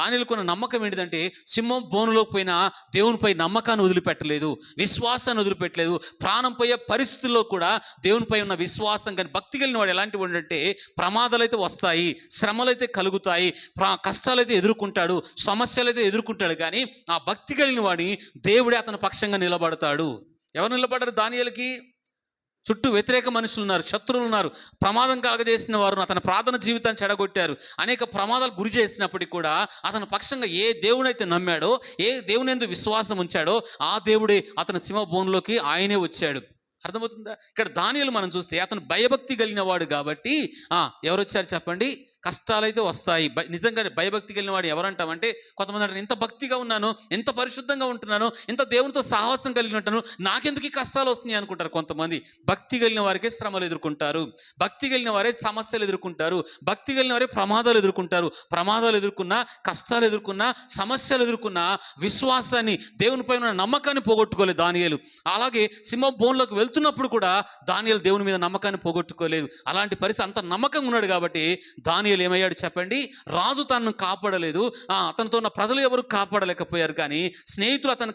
దానిలకున్న నమ్మకం ఏంటిదంటే సింహం బోనులోకి పోయినా దేవునిపై నమ్మకాన్ని వదిలిపెట్టలేదు విశ్వాసాన్ని వదిలిపెట్టలేదు. ప్రాణం పోయే పరిస్థితుల్లో కూడా దేవునిపై ఉన్న విశ్వాసం కానీ భక్తి కలిగిన వాడు ఎలాంటి వాడు అంటే ప్రమాదాలు అయితే వస్తాయి శ్రమలు అయితే కలుగుతాయి ప్రా- కష్టాలు అయితే ఎదుర్కొంటాడు సమస్యలు అయితే ఎదుర్కొంటాడు కానీ ఆ భక్తి కలిగిన వాడిని దేవుడే అతని పక్షంగా నిలబడతాడు. ఎవరు నిలబడ్డారు? దానియలకి? చుట్టూ వ్యతిరేక మనుషులు ఉన్నారు శత్రువులు ఉన్నారు ప్రమాదం కలగజేసిన వారు అతని ప్రార్థన జీవితాన్ని చెడగొట్టారు. అనేక ప్రమాదాలు గురి చేసినప్పటికీ కూడా అతని పక్షంగా ఏ దేవునైతే నమ్మాడో ఏ దేవుని ఎందు విశ్వాసం ఉంచాడో ఆ దేవుడే అతని సింహభూమిలోకి ఆయనే వచ్చాడు. అర్థమవుతుందా? ఇక్కడ దానియలు మనం చూస్తే అతను భయభక్తి కలిగిన వాడు కాబట్టి ఎవరు వచ్చారు చెప్పండి? కష్టాలైతే వస్తాయి. భయ- నిజంగానే భయభక్తి కలిగిన వాడు ఎవరంటామంటే కొంతమంది అంటారు ఎంత భక్తిగా ఉన్నాను ఎంత పరిశుద్ధంగా ఉంటున్నాను ఎంత దేవునితో సాహసం కలిగి ఉంటాను నాకెందుకు ఈ కష్టాలు వస్తున్నాయి అనుకుంటారు కొంతమంది. భక్తి కలిగిన వారికే శ్రమలు ఎదుర్కొంటారు. భక్తి కలిగిన వారే సమస్యలు ఎదుర్కొంటారు. భక్తి కలిగిన వారే ప్రమాదాలు ఎదుర్కొంటారు. ప్రమాదాలు ఎదుర్కొన్నా కష్టాలు ఎదుర్కొన్నా సమస్యలు ఎదుర్కొన్నా విశ్వాసాన్ని దేవునిపై ఉన్న నమ్మకాన్ని పోగొట్టుకోలేదు దానియలు. అలాగే సింహ బోన్లోకి వెళ్తున్నప్పుడు కూడా దానియలు దేవుని మీద నమ్మకాన్ని పోగొట్టుకోలేదు. అలాంటి పరిస్థితి అంత నమ్మకంగా ఉన్నాడు కాబట్టి దానియలు ఏమయ్యాడు చెప్పండి? రాజు తనను కాపాడలేదు. ఆ, అతనితో ఉన్న ప్రజలు ఎవరు కాపాడలేకపోయారు కానీ స్నేహితులు అతను